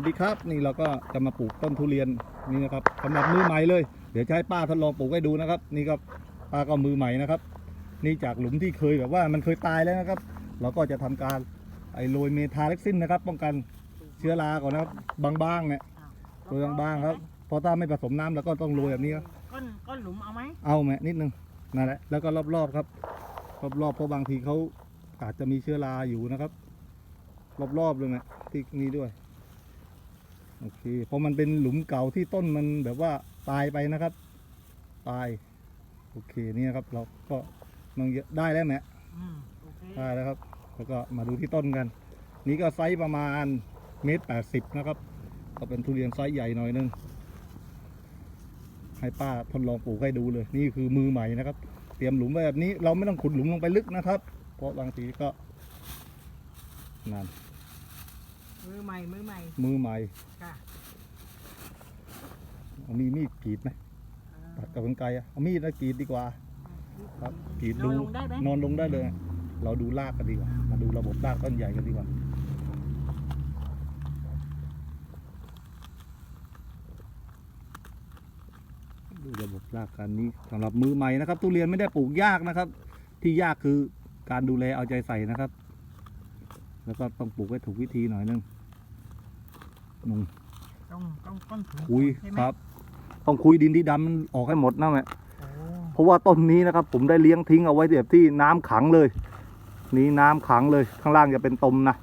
สวัสดีครับนี่เราก็จะมาปลูกต้นทุเรียนนี่นะครับสำหรับมือใหม่เลย เดี๋ยวจะให้ป้าทดลองปลูกให้ดูนะครับ นี่ก็ป้าก็มือใหม่นะครับ นี่จากหลุมที่เคยแบบว่ามันเคยตายแล้วนะครับ เราก็จะทำการไอโรยเมทาเล็กซินนะครับ ป้องกันเชื้อราก่อนนะครับบางๆเนี่ยโรยบางๆครับเพราะถ้าไม่ผสมน้ำเราก็ต้องโรยแบบนี้ครับก้นก้นหลุมเอาไหมเอาแม่นิดนึงนั่นแหละแล้วก็รอบๆครับ รอบๆเพราะบางทีเขาอาจจะมีเชื้อราอยู่นะครับ รอบๆเลยแม่ที่นี่ด้วย โอเคเพราะมันเป็นหลุมเก่าที่ต้นมันแบบว่าตายไปนะครับ ตาย โอเคเนี่ยครับ เราก็มันเยอะได้แล้วแม่อืมโอเคได้แล้วครับ แล้วก็มาดูที่ต้นกัน นี่ก็ไซส์ประมาณเมตรแปดสิบนะครับ ก็เป็นทุเรียนไซส์ใหญ่หน่อยนึงให้ป้าทดลองปลูกให้ดูเลย นี่คือมือใหม่นะครับ เตรียมหลุมไว้แบบนี้ เราไม่ต้องขุดหลุมลงไปลึกนะครับ เพราะบางทีก็นั่น มือใหม่ มือใหม่ มือใหม่ค่ะเอามีมีดกรีดไหมเอ่อตัดกับกรรไกรอะเอามีดนะกรีดดีกว่า ครับกรีดนดูอนลงได้ไหม นอนลงได้เลย เราดูรากกันดีกว่า มาดูระบบรากต้นใหญ่กันดีกว่า ดูระบบรากกันนี้สำหรับมือใหม่นะครับ ทุเรียนไม่ได้ปลูกยากนะครับ ที่ยากคือการดูแลเอาใจใส่นะครับ แล้วก็ต้องปลูกให้ถูกวิธีหน่อยนึง นุ่งต้องต้องต้นถุงคุยใช่ไหมครับ ต้องคุยดินที่ดำมันออกให้หมดนะแม่โอ้เพราะว่าต้นนี้นะครับ ผมได้เลี้ยงทิ้งเอาไว้แบบที่น้ำขังเลย นี่น้ำขังเลย ข้างล่างจะเป็นตมนะ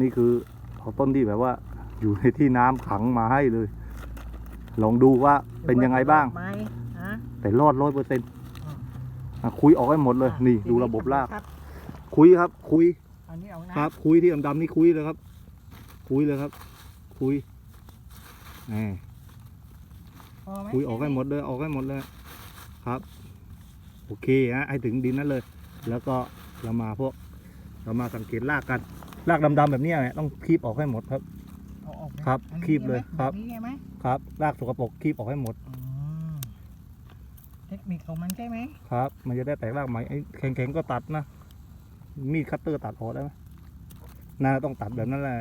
นี่คือเอาต้นที่แบบว่า อยู่ในที่น้ำขังมาให้เลย ลองดูว่าเป็นยังไงบ้างไหมฮะ แต่รอดร้อยเปอร์เซ็นต์อืม คุยออกให้หมดเลย อะนี่ทีดูระบบรากครับคุยครับ คุย อันนี้เอานะครับ คุยที่ดำๆนี่คุยเลยครับ คุยเลยครับ คุยแหมพอไหมคุยออกให้หมดเลยออกให้หมดเลยครับ โอเคฮะให้ถึงดินนั่นเลย แล้วก็เรามาพวก เรามาสังเกตรากกันรากดำๆแบบเนี้ยเนี่ยต้องคีบออกให้หมดครับ เอาออกไหมครับอันนี้คีบเลยใช่ไหมครับแนี้ใช่ไหมครับรากสกปรกคีบออกให้หมดอืมเทคนิคของมันใช่ไหมครับ มันจะได้แตกรากใหม่ไอ้แข็งๆก็ตัดนะมีดคัตเตอร์ตัดออกได้ไหมน่าต้องตัดแบบนั้นแหละ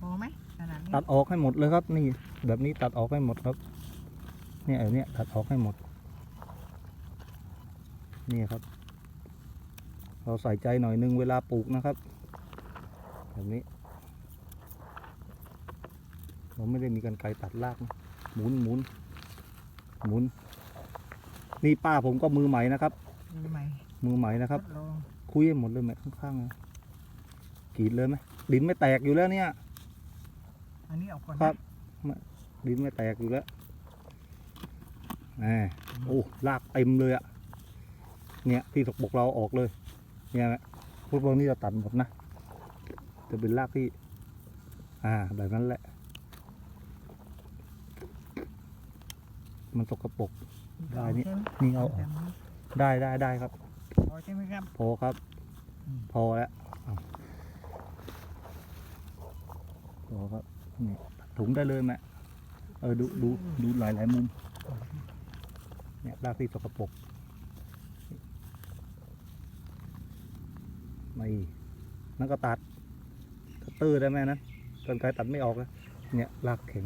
พอไหมขนาดนี้ตัดออกให้หมดเลยครับ นี่แบบนี้ตัดออกให้หมดครับ เนี่ยไอ้เนี่ยตัดออกให้หมด นี่ครับ เราใส่ใจหน่อยนึงเวลาปลูกนะครับ แบบนี้เราไม่ได้มีกันไกรตัดรากนะหมุนหมุนหมุน นี่ป้าผมก็มือใหม่นะครับ มือใหม่มือใหม่นะครับทดลองคุยให้หมดเลยแม่ข้างๆนะกรีดเลยไหมดินไม่แตกอยู่แล้วเนี่ย อันนี้ออกก่อนครันะบดินไม่แตกอยู่แล้วแหมโอ้ลากเต็มเลยอะเนี่ยที่สกปรกเราออกเลย เนี่ยนะพวกพวกนี้เราตัดหมดนะ จะเป็นรากที่ อ่า แบบนั้นแหละ มันสกปรกได้นี่ใช่ไหมนี่เอาออกแบบนี้ได้ได้ได้ครับ พอใช่ไหมครับ พอครับอืมพอแล้วเอาพอครับ นี่ถุงได้เลยแม่เออดูดูดูหลายหลายมุม เนี่ยรากที่สกปรกไม่นั่นก็ตัดคัตเตอร์ได้ไหมนะกันไกรตัดไม่ออกนะเนี่ยรากแข็ง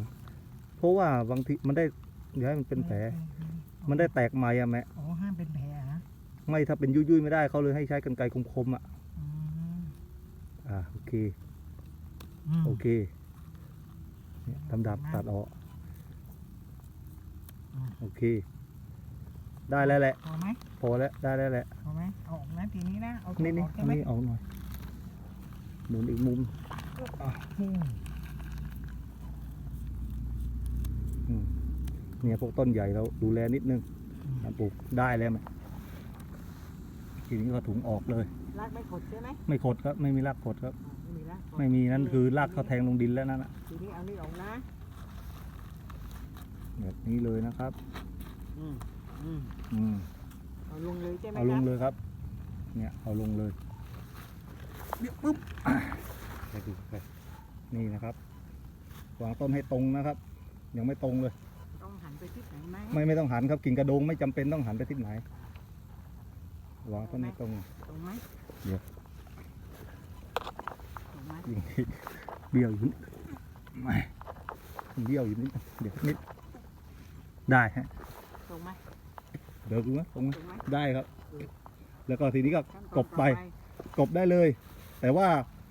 เพราะว่าบางทีมันได้เดี๋ยวให้มันเป็นแผล มันได้แตกใหม่อะแม่อ๋อห้ามเป็นแผลฮะไม่ถ้าเป็นยุ่ยๆไม่ได้เขาเลยให้ใช้กันไกรคมๆอะอืมอ่าโอเคมโอเค เนี่ยดำๆตัดออกอืมโอเค ได้แล้วแหละ พอไหมพอแล้วได้แล้วแหละพอไหมเอาออกนะทีนี้นะ เอานี่นี่ออกใช่อันไหมนี้ออกหน่อยหมุนอีกมุมอืมอืมเนี่ยพวกต้นใหญ่เราดูแลนิดนึงนะปลูกได้แล้วไหมทีนี้ก็ถุงออกเลย รากไม่ขดใช่ไหมไม่ขดครับ ไม่มีรากขดครับ อ่าไม่มีรากขดไม่มีนั่นคือรากเขาแทงลงดินแล้วนั่นนะทีนี้เอานี่ออกนะแบบนี้เลยนะครับ อืมอืมอืมเอาลงเลยใช่ไหมเอาลงครับเลยครับ เนี่ยเอาลงเลยเดี๋ยวปุ๊บอะไปดูไปนี่นะครับวางต้นให้ตรงนะครับ ยังไม่ตรงเลย ต้องหันไปทิศไหนไหมไม่ไม่ต้องหันครับกิ่งกระโดงไม่จำเป็นต้องหันไปทิศไหนวางต้นให้ตรง ตรงไหมเดี๋ยว ตรงไหมกิ่งที่เบี้ยวอยู่ไม่เบี้ยวอยู่นิดเดี๋ยวนิดได้ฮะถูกไหมเดี๋ยวดูนะตรงนี้ถูกไหมได้ครับ แล้วก็ทีนี้ก็ขั้นตกอนบไปต่อกบได้เลย แต่ว่า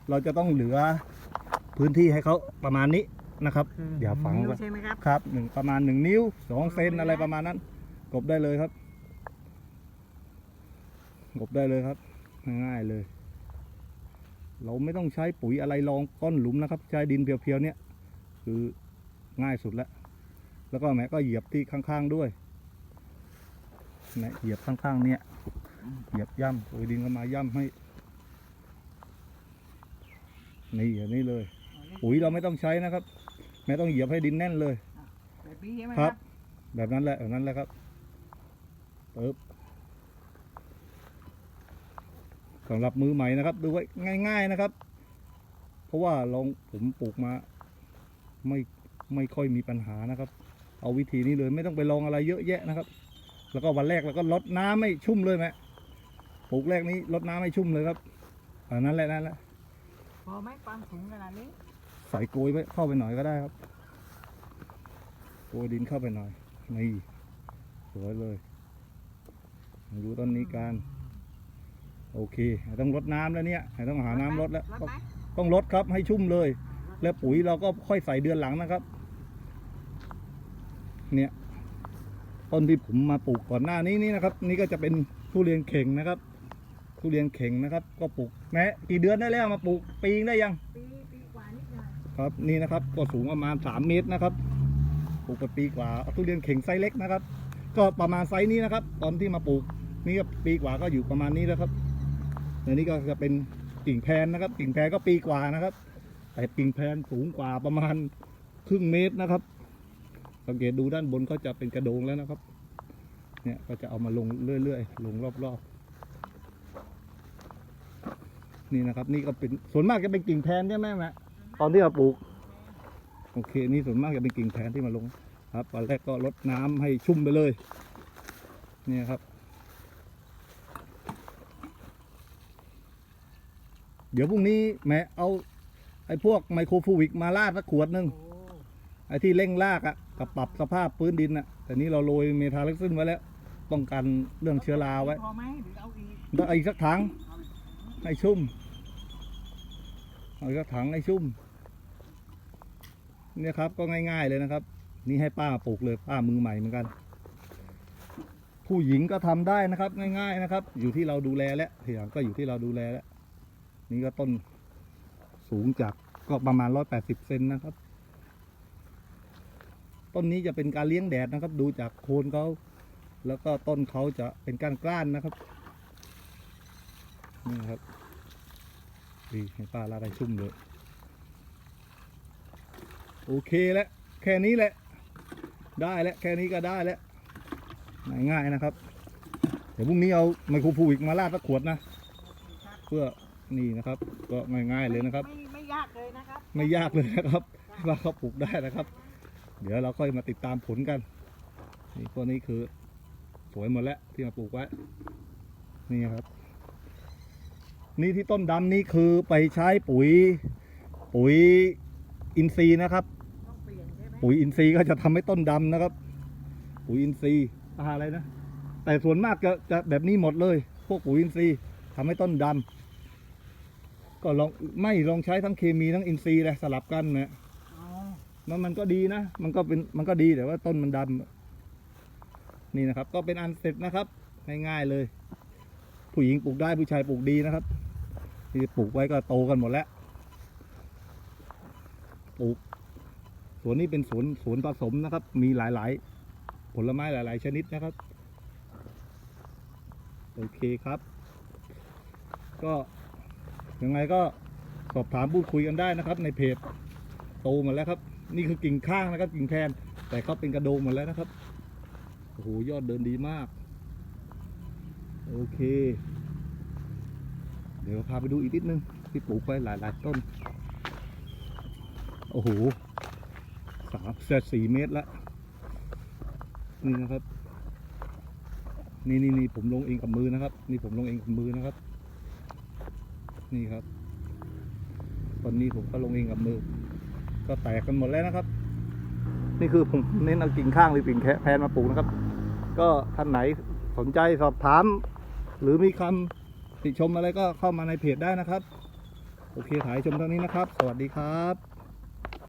เราจะต้องเหลือพื้นที่ให้เขาประมาณนี้นะครับคือเดี๋ยวฝังนิ้ไว้ใช่ไหมครับครับหนึ่งประมาณหนึ่งนิ้วสองเซนอะไรประมาณนั้น กบได้เลยครับ กบได้เลยครับ ง่ายๆเลย เราไม่ต้องใช้ปุ๋ยอะไรรองก้อนหลุมนะครับ ใช้ดินเพียวๆเนี่ยคือง่ายสุดแล้ว แล้วก็แม่ก็เหยียบที่ข้างๆด้วยแม่เหยียบข้างๆเนี่ยเหยียบย่ำปุ๋ยดินก็มาย่ำให้นี่อย่างนี้เลย ปุ๋ยเราไม่ต้องใช้นะครับ แม่ต้องเหยียบให้ดินแน่นเลยแบบนี้ใช่ไหมคครัรับบแบบนั้นแหละแบบนั้นแหละครับปึ๊บ สำหรับมือใหม่นะครับ ดูไว้ง่าย ๆนะครับ เพราะว่าลองผมปลูกมา ไม่ไม่ค่อยมีปัญหานะครับ เอาวิธีนี้เลยไม่ต้องไปลองอะไรเยอะแยะนะครับ แล้วก็วันแรกเราก็ลดน้ำไม่ชุ่มเลยแม่ปลูกแรกนี้ลดน้ำไม่ชุ่มเลยครับอันนั้นแหละนั่นแหละพอไหมความสูงขนาดนี้ใส่โกยไปเข้าไปหน่อยก็ได้ครับโกยดินเข้าไปหน่อยนี่สวยเลยดูต้นนี้กัน โอเคต้องลดน้ำแล้วเนี่ยต้องหาน้ำลดแล้วลดไหมต้องลดครับให้ชุ่มเลย แล้วปุ๋ยเราก็ค่อยใส่เดือนหลังนะครับ เนี่ยต้นที่ผมมาปลูกก่อนหน้านี้นี่นะครับ นี่ก็จะเป็นทุเรียนเข่งนะครับ ทุเรียนเข่งนะครับ ก็ปลูกแม้กี่เดือนได้แล้วมาปลูกปีนึงได้ยังปีปีกว่านิดหน่อยครับนี่นะครับก็สูงประมาณ3เมตรนะครับปลูกไปปีกว่าทุเรียนเข่งไซส์เล็กนะครับ ก็ประมาณไซส์นี้นะครับ ตอนที่มาปลูกนี่ก็ปีกว่าก็อยู่ประมาณนี้แล้วครับ อันนี้ก็จะเป็นกิ่งแพนนะครับ กิ่งแพนก็ปีกว่านะครับ แต่กิ่งแพนสูงกว่าประมาณครึ่งเมตรนะครับ สังเกตดูด้านบนก็จะเป็นกระโดงแล้วนะครับ เนี่ยก็จะเอามาลงเรื่อยๆลงรอบๆนี่นะครับ นี่ก็เป็นส่วนมากจะเป็นกิ่งแพนใช่ไหมแม่ตอนที่เราปลูกโอเค นี่ส่วนมากจะเป็นกิ่งแผนที่มาลงครับตอนแรกก็ลดน้ำให้ชุ่มไปเลย เนี่ยครับ เดี๋ยวพรุ่งนี้แม่เอา ไอ้พวกไมโครฟูวิกมาลาดสักขวดหนึ่งโอ้ไอ้ที่เร่งรากอะกับปรับสภาพพื้นดินอะแต่นี้เราโรยเมทาเล็กซึนไว้แล้วป้องกันเรื่องเชื้อราไว้พอไหมหรือเอาอีกแล้วเอาอีกสักถังให้ชุ่มเอาอีกสักถังให้ชุ่ม เนี่ยครับก็ง่าย ๆเลยนะครับ นี่ให้ป้าปลูกเลยป้ามือใหม่เหมือนกัน ผู้หญิงก็ทำได้นะครับ ง่าย ๆนะครับ อยู่ที่เราดูแลแล้วทีหลังก็อยู่ที่เราดูแลแล้ว นี่ก็ต้นสูงจากก็ประมาณร้อยแปดสิบเซนนะครับ ต้นนี้จะเป็นการเลี้ยงแดดนะครับ ดูจากโคนเขาแล้วก็ต้นเขาจะเป็นก้านกล้านๆนะครับ นี่ครับดีให้ป้าลาดให้ชุ่มเลย โอเคแล้วแค่นี้แหละ ได้แล้วแค่นี้ก็ได้แล้วง่ายๆนะครับ เดี๋ยวพรุ่งนี้เอาไมโครฟูวิกมาลาดสักขวดนะ เพื่อ นี่นะครับ ก็ง่ายๆเลยนะครับ ไม่ไม่ยากเลยนะครับไม่ยากเลยนะครับว่าเขาปลูกได้นะครับ เดี๋ยวเราค่อยมาติดตามผลกันนี่พวกนี้คือ สวยหมดแล้วที่มาปลูกไว้นี่ครับ นี่ที่ต้นดำนี่คือไปใช้ปุ๋ย ปุ๋ยอินทรีย์นะครับ ต้องเปลี่ยนใช่ไหมปุ๋ยอินทรีย์ก็จะทำให้ต้นดำนะครับ ปุ๋ยอินทรีย์อะไรนะ แต่ส่วนมากจะจะแบบนี้หมดเลย พวกปุ๋ยอินทรีย์ทำให้ต้นดำ ก็ลองไม่ลองใช้ทั้งเคมีทั้งอินทรีย์เลยสลับกันนะอ๋อมันมันก็ดีนะ มันก็เป็นมันก็ดีแต่ว่าต้นมันดำนี่นะครับ ก็เป็นอันเสร็จนะครับ ง่ายๆเลย ผู้หญิงปลูกได้ผู้ชายปลูกดีนะครับ ที่ปลูกไว้ก็โตกันหมดแล้วปลูกสวนนี้เป็นสวนสวนผสมนะครับ มีหลายๆ ผลไม้หลาย ๆ ชนิดนะครับ โอเคครับ ก็ ยังไงก็สอบถามพูดคุยกันได้นะครับ ในเพจโตหมดแล้วครับ นี่คือกิ่งข้างนะครับกิ่งแพนแต่เขาเป็นกระโดงหมดแล้วนะครับโอ้โหยอดเดินดีมาก โอเค เดี๋ยวพาไปดูอีกนิดนึงที่ปลูกไปหลายๆต้น โอ้โหสามเซตสี่เมตรละนี่นะครับ นี่นี่นี่ผมลงเองกับมือนะครับ นี่ผมลงเองกับมือนะครับ นี่ครับ ตอนนี้ผมก็ลงเองกับมือ ก็แตกกันหมดแล้วนะครับ นี่คือผมเน้นเอากิ่งข้างหรือกิ่งแพนมาปลูกนะครับ ก็ท่านไหนสนใจสอบถาม หรือมีคำติชมอะไรก็เข้ามาในเพจได้นะครับ โอเคถ่ายชมเท่านี้นะครับ สวัสดีครับ